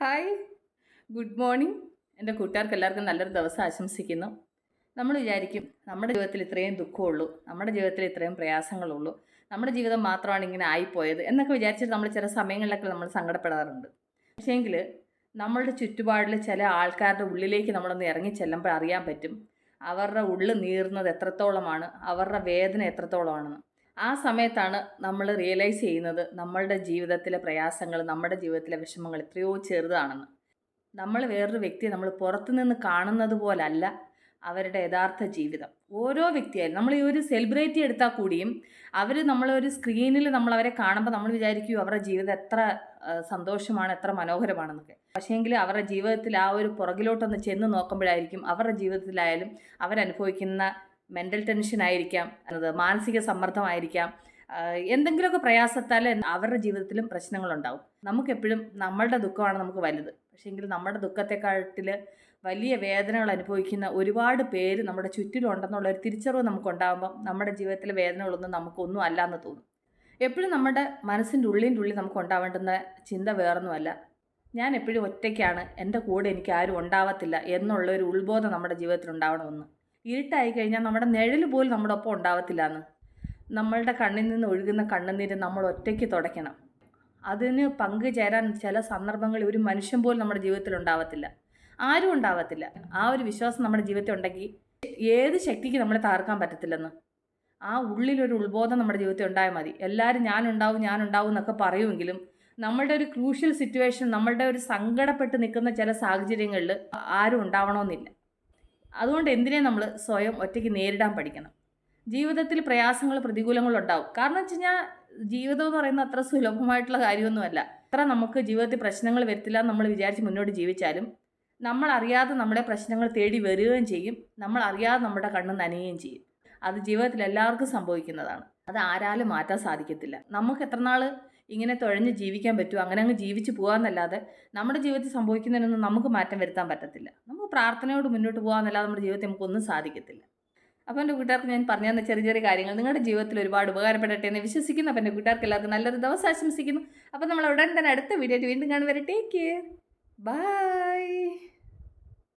Hi good morning എന്റെ കൂട്ടുകാർക്ക് എല്ലാവർക്കും നല്ലൊരു ദിവസം ആശംസിക്കുന്നു. നമ്മൾ വിചാരിക്കും നമ്മുടെ ജീവിതത്തിൽ ഇത്രയും ദുഃഖമുള്ളൂ. നമ്മുടെ ജീവിതത്തിൽ ഇത്രയും പ്രയാസങ്ങളുള്ളൂ. നമ്മുടെ ജീവിതം മാത്രമാണ് ഇങ്ങനെ ആയിപ്പോയത് എന്നൊക്കെ വിചാരിച്ചിട്ട് നമ്മൾ ചില സമയങ്ങളിലൊക്കെ നമ്മൾ സങ്കടപ്പെടാറുണ്ട്. പക്ഷേങ്കിൽ നമ്മളുടെ ചുറ്റുപാടിൽ ചില ആൾക്കാരുടെ ഉള്ളിലേക്ക് നമ്മളൊന്ന് ഇറങ്ങി ചെല്ലുമ്പോൾ അറിയാൻ പറ്റും. അവരുടെ ഉള്ളിൽ നീറുന്നത് എത്രത്തോളമാണ്? അവരുടെ വേദന എത്രത്തോളമാണെന്ന്. ആ സമയത്താണ് നമ്മൾ റിയലൈസ് ചെയ്യുന്നത് നമ്മളുടെ ജീവിതത്തിലെ പ്രയാസങ്ങൾ നമ്മുടെ ജീവിതത്തിലെ വിഷമങ്ങൾ എത്രയോ ചെറുതാണെന്ന്. നമ്മൾ വേറൊരു വ്യക്തിയെ നമ്മൾ പുറത്തുനിന്ന് കാണുന്നത് പോലല്ല അവരുടെ യഥാർത്ഥ ജീവിതം. ഓരോ വ്യക്തിയായാലും നമ്മൾ ഈ ഒരു സെലിബ്രിറ്റി എടുത്താൽ കൂടിയും അവർ നമ്മളൊരു സ്ക്രീനിൽ നമ്മൾ അവരെ കാണുമ്പോൾ നമ്മൾ വിചാരിക്കും അവരുടെ ജീവിതം എത്ര സന്തോഷമാണ് എത്ര മനോഹരമാണെന്നൊക്കെ. പക്ഷേങ്കിൽ അവരുടെ ജീവിതത്തിൽ ആ ഒരു പുറകിലോട്ടൊന്ന് ചെന്ന് നോക്കുമ്പോഴായിരിക്കും അവരുടെ ജീവിതത്തിലായാലും അവരനുഭവിക്കുന്ന മെന്റൽ ടെൻഷൻ ആയിരിക്കാം അത് മാനസിക സമ്മർദ്ദമായിരിക്കാം എന്തെങ്കിലുമൊക്കെ പ്രയാസത്താൽ അവരുടെ ജീവിതത്തിലും പ്രശ്നങ്ങളുണ്ടാവും. നമുക്കെപ്പോഴും നമ്മളുടെ ദുഃഖമാണ് നമുക്ക് വലുത്. പക്ഷേ പക്ഷേങ്കിൽ നമ്മുടെ ദുഃഖത്തെക്കാട്ടിൽ വലിയ വേദനകൾ അനുഭവിക്കുന്ന ഒരുപാട് പേര് നമ്മുടെ ചുറ്റിലുണ്ടെന്നുള്ള ഒരു തിരിച്ചറിവ് നമുക്കുണ്ടാകുമ്പം നമ്മുടെ ജീവിതത്തിലെ വേദനകളൊന്നും നമുക്കൊന്നും അല്ല എന്ന് തോന്നും. എപ്പോഴും നമ്മുടെ മനസ്സിന്റെ ഉള്ളിന്റെ ഉള്ളിൽ നമുക്ക് ഉണ്ടാവേണ്ടുന്ന ചിന്ത വേറൊന്നുമല്ല. ഞാൻ എപ്പോഴും ഒറ്റയ്ക്കാണ് എന്റെ കൂടെ എനിക്ക് ആരും ഉണ്ടാവത്തില്ല എന്നുള്ളൊരു ഉത്ബോധം നമ്മുടെ ജീവിതത്തിൽ ഉണ്ടാവണമെന്ന്. ഇരുട്ടായി കഴിഞ്ഞാൽ നമ്മുടെ നിഴൽ പോലും നമ്മുടെ ഒപ്പം ഉണ്ടാവത്തില്ല എന്ന് നമ്മളുടെ കണ്ണിൽ നിന്ന് ഒഴുകുന്ന കണ്ണുനീര് നമ്മൾ ഒറ്റയ്ക്ക് തുടയ്ക്കണം. അതിന് പങ്കുചേരാൻ ചില സന്ദർഭങ്ങളിൽ ഒരു മനുഷ്യൻ പോലും നമ്മുടെ ജീവിതത്തിൽ ഉണ്ടാവത്തില്ല. ആരും ഉണ്ടാവത്തില്ല. ആ ഒരു വിശ്വാസം നമ്മുടെ ജീവിതത്തിൽ ഉണ്ടെങ്കിൽ ഏത് ശക്തിക്ക് നമ്മളെ തകർക്കാൻ പറ്റത്തില്ലെന്ന്. ആ ഉള്ളിലൊരു ഉത്ബോധം നമ്മുടെ ജീവിതത്തിൽ ഉണ്ടായാൽ മതി. എല്ലാവരും ഞാനുണ്ടാവും ഞാനുണ്ടാവും എന്നൊക്കെ പറയുമെങ്കിലും നമ്മളുടെ ഒരു ക്രൂഷ്യൽ സിറ്റുവേഷൻ നമ്മളുടെ ഒരു സങ്കടപ്പെട്ട് നിൽക്കുന്ന ചില സാഹചര്യങ്ങളിൽ ആരും ഉണ്ടാവണമെന്നില്ല. അതുകൊണ്ട് എന്തിനേ നമ്മൾ സ്വയം ഒറ്റയ്ക്ക് നേരിടാൻ പഠിക്കണം? ജീവിതത്തിൽ പ്രയാസങ്ങൾ പ്രതികൂലങ്ങളും ഉണ്ടാവും. കാരണം വെച്ച് കഴിഞ്ഞാൽ ജീവിതം എന്ന് പറയുന്നത് അത്ര സുലഭമായിട്ടുള്ള കാര്യമൊന്നുമല്ല. അത്ര നമുക്ക് ജീവിതത്തിൽ പ്രശ്നങ്ങൾ വരത്തില്ല നമ്മൾ വിചാരിച്ച് മുന്നോട്ട് ജീവിച്ചാലും നമ്മൾ അറിയാതെ നമ്മുടെ പ്രശ്നങ്ങൾ തേടി വരികയും ചെയ്യും. നമ്മൾ അറിയാതെ നമ്മുടെ കണ്ണ് നനയുകയും ചെയ്യും. അത് ജീവിതത്തിൽ എല്ലാവർക്കും സംഭവിക്കുന്നതാണ്. അത് ആരാലും മാറ്റാൻ സാധിക്കത്തില്ല. നമുക്ക് എത്ര നാൾ ഇങ്ങനെ തുഴഞ്ഞ് ജീവിക്കാൻ പറ്റുമോ അങ്ങനെ അങ്ങ് ജീവിച്ച് പോകാമെന്നല്ലാതെ നമ്മുടെ ജീവിതത്തിൽ സംഭവിക്കുന്നതിനൊന്നും നമുക്ക് മാറ്റം വരുത്താൻ പറ്റത്തില്ല. പ്രാർത്ഥനയോട് മുന്നോട്ട് പോകാമെന്നല്ലാതെ നമ്മുടെ ജീവിതത്തിൽ നമുക്കൊന്നും സാധിക്കത്തില്ല. അപ്പോൾ എന്റെ കൂട്ടുകാർക്ക് ഞാൻ പറഞ്ഞു തന്ന ചെറിയ ചെറിയ കാര്യങ്ങൾ നിങ്ങളുടെ ജീവിതത്തിൽ ഒരുപാട് ഉപകാരപ്പെടട്ടെ എന്ന് വിശ്വസിക്കുന്നു. അപ്പോൾ എന്റെ കൂട്ടുകാർക്ക് എല്ലാവർക്കും നല്ലൊരു ദിവസം ആശംസിക്കുന്നു. അപ്പോൾ നമ്മൾ ഉടൻ തന്നെ അടുത്ത വീഡിയോ വീണ്ടും കാണുവരെ ടേക്ക് കെയർ ബൈ